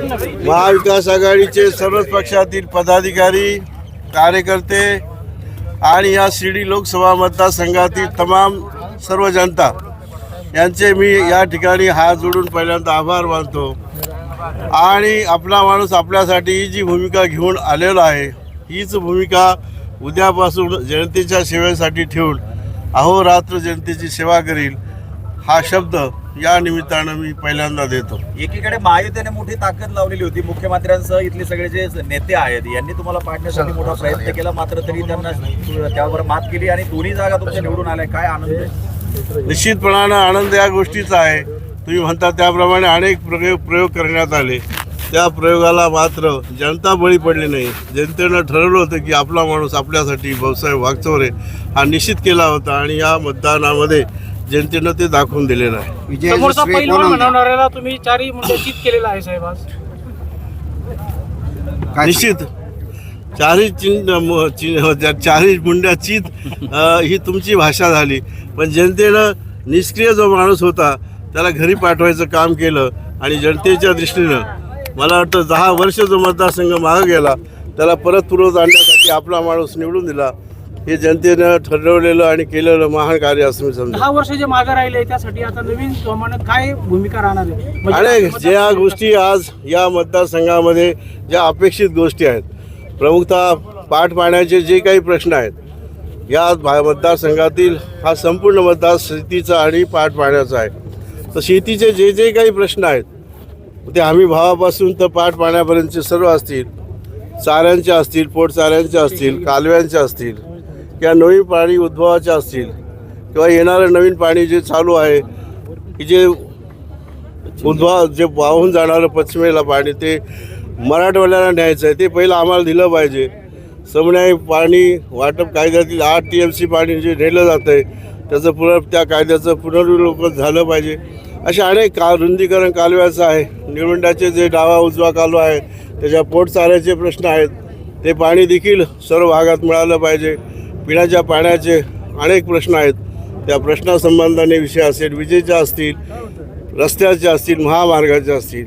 महाविकास आघाडीचे सर्वच पक्षातील पदाधिकारी कार्यकर्ते आणि या शिर्डी लोकसभा मतदारसंघातील तमाम सर्व जनता यांचे मी या ठिकाणी हात जोडून पहिल्यांदा आभार मानतो. आणि आपला माणूस आपल्यासाठी ही जी भूमिका घेऊन आलेला आहे हीच भूमिका उद्यापासून जनतेच्या सेवेसाठी ठेवून अहोरात्र जनतेची सेवा करील हा शब्द या निमित्तानं मी पहिल्यांदा देतो. एकीकडे महायुतीने मोठी ताकद लावलेली होती. मुख्यमंत्र्यांसह इथले सगळे जे नेते आहेत यांनी तुम्हाला पाडण्यासाठी मोठा प्रयत्न केला मात्र तरी त्यांना त्यावर मात केली आणि दोन्ही जागा तुमच्या निवडून आल्या. काय आनंद आहे? निश्चितपणानं आनंद या गोष्टीचा आहे. तुम्ही म्हणता त्याप्रमाणे अनेक प्रयोग प्रयोग करण्यात आले. त्या प्रयोगाला मात्र जनता बळी पडली नाही. जनतेनं ठरवलं होतं की आपला माणूस आपल्यासाठी भाऊसाहेब वागचौरे हा निश्चित केला होता आणि या मतदानामध्ये जनतेनं ते दाखवून दिलेलं आहे समोरचा पैलवान म्हणवणाऱ्याला तुम्ही चारही मुद्दे चित केलेला आहे साहेब आज. निश्चित. चारही चिन्ह म- चिन्ह त्या चारही मुंड्याचीच अ, ही तुमची भाषा झाली. पण जनतेनं निष्क्रिय जो माणूस होता त्याला घरी पाठवायचं काम केलं आणि जनतेच्या दृष्टीनं मला वाटतं दहा वर्ष जो मतदारसंघ मागं गेला त्याला परत पूर्वत आणण्यासाठी आपला माणूस निवडून दिला. हे जनतेनं ठरवलेलं आणि केलेलं महान कार्य असं मी समजतो. दहा वर्ष जे मागे राहिले त्यासाठी आता नवीन काय भूमिका राहणार आहे? म्हणजे अनेक ज्या गोष्टी आज या मतदारसंघामध्ये ज्या अपेक्षित गोष्टी आहेत प्रमुखतः पाठ पाण्याचे जे काही प्रश्न आहेत या भा- मतदारसंघातील हा संपूर्ण मतदार शेतीचा आणि पाठ पाण्याचा आहे. तर शेतीचे जे जे काही प्रश्न आहेत ते हमी भावापासून तर पाठ पाण्यापर्यंतचे सर्व असतील चाऱ्यांचे असतील पोटचाऱ्यांचे असतील कालव्यांचे असतील किंवा नवीन पाणी उद्भवाच्या असतील किंवा येणारं नवीन पाणी जे चालू आहे की जे उद्भव जे वाहून जाणारं पश्चिमेला पाणी ते मराठवाड्याला न्यायचं आहे. ते पहिलं आम्हाला दिलं पाहिजे. समन्याय पाणी वाटप कायद्यातील आठ टी एम सी पाणी जे नेलं जातं आहे त्याचं पुनर त्या कायद्याचं पुनर्विलोकन झालं पाहिजे. असे अनेक का रुंदीकरण कालव्याचं आहे. निळवंडाचे जे डावा उजवा कालवा आहे त्याच्या पोटचाऱ्याचे प्रश्न आहेत. ते पाणी देखील सर्व भागात मिळालं पाहिजे. पिण्याच्या पाण्याचे अनेक प्रश्न आहेत. त्या प्रश्नासंबंधाने विषय असेल विजेचे असतील रस्त्याचे असतील महामार्गाचे असतील.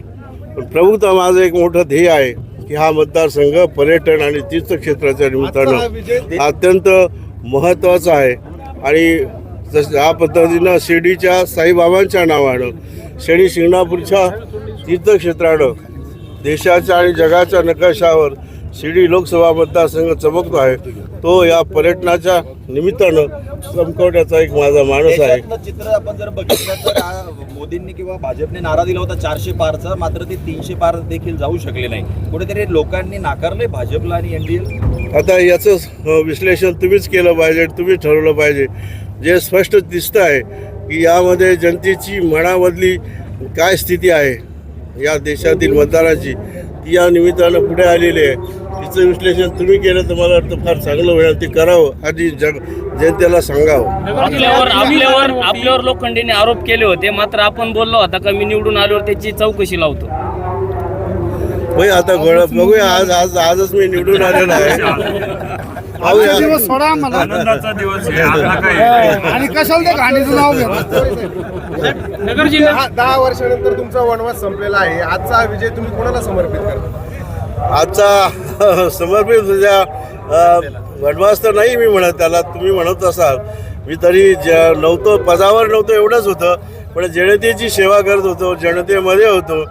पण प्रभुत्व माझं एक मोठं ध्येय आहे की हा मतदारसंघ पर्यटन आणि तीर्थक्षेत्राच्या निमित्तानं अत्यंत महत्त्वाचा आहे. आणि जसं या पद्धतीनं शिर्डीच्या साईबाबांच्या नावानं शिर्डी शिंगणापूरच्या तीर्थक्षेत्रानं देशाच्या आणि जगाच्या नकाशावर शिर्डी लोकसभा मतदारसंघ चमकतो आहे. तो या पर्यटनाच्या निमित्तानं चमकवण्याचा एक माझा माणूस आहे. चित्र आपण जर बघितलं तर आ, मोदींनी किंवा भाजपने नारा दिला होता चारशे पारचा मात्र ते तीनशे पार देखील जाऊ शकले नाही. कुठेतरी लोकांनी नाकारले भाजपला आणि एनडीए आता याचं अ, विश्लेषण तुम्हीच केलं पाहिजे तुम्ही ठरवलं पाहिजे. जे स्पष्ट दिसतं आहे की यामध्ये जनतेची मनामधली काय स्थिती आहे या देशातील मतदाराची ती या निमित्तानं पुढे आलेली आहे. तिचं विश्लेषण तुम्ही केलं तर मला वाटतं फार चांगलं होईल ते करावं. आणि जग जनतेला सांगावं. आपल्यावर आपल्यावर आपल्यावर लोखंडीने आरोप केले होते मात्र आपण बोललो होता का मी निवडून आल्यावर त्याची चौकशी लावतो. होय आता गोळा बघूया आज आज आजच मी निवडून आलेलो आहे. पाहूया. दिवस सोडा मला आनंदाचा दिवस आहे आज हा काय आणि कशाला ते घाणीचं नाव नगर जिल्ह्यात दहा दहा वर्षानंतर तुमचा वनवास संपलेला आहे. आजचा हा विजय तुम्ही कोणाला समर्पित करता? आजचा समर्पित तुझ्या अ, तर नाही मी म्हणत त्याला तुम्ही म्हणत असाल. मी तरी ज नव्हतो पदावर नव्हतो एवढंच होतं पण जनतेची सेवा करत होतो जनतेमध्ये होतो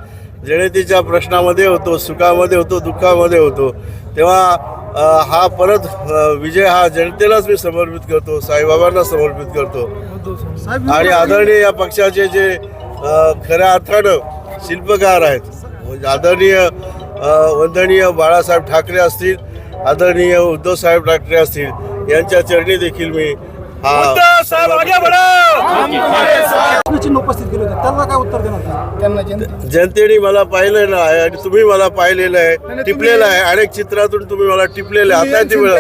जनतेच्या प्रश्नामध्ये होतो सुखामध्ये होतो दुःखामध्ये होतो. तेव्हा हा परत विजय हा जनतेलाच मी समर्पित करतो साईबाबांना समर्पित करतो. आणि आदरणीय या पक्षाचे जे खऱ्या अर्थानं शिल्पकार आहेत म्हणजे आदरणीय वंदनीय बाळासाहेब ठाकरे असतील आदरणीय उद्धवसाहेब ठाकरे असतील यांच्या चरणी देखील मी हा चिन्ह उपस्थित केले होते. त्यांना काय उत्तर देणार त्यांना जनते जनतेने मला पाहिलेलं आहे आणि तुम्ही मला पाहिलेलं आहे टिपलेलं आहे. अनेक चित्रातून तुम्ही मला टिपलेलं आहे. आता ती वेळ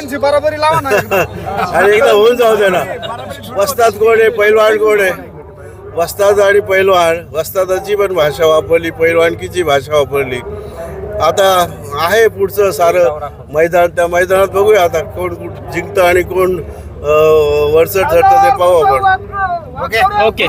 ना. आणि एकदा होऊन जाऊ दे ना. वस्तात कोण आहे? पैलवान कोण आहे? वस्ताद आणि पैलवान. वस्तादाची पण भाषा वापरली पैलवानकीची भाषा वापरली. आता आहे पुढचं सारं मैदान त्या मैदानात बघूया आता कोण कुठं जिंकतं आणि कोण अं, वरचढ ठरतं ते पाहू आपण. ओके.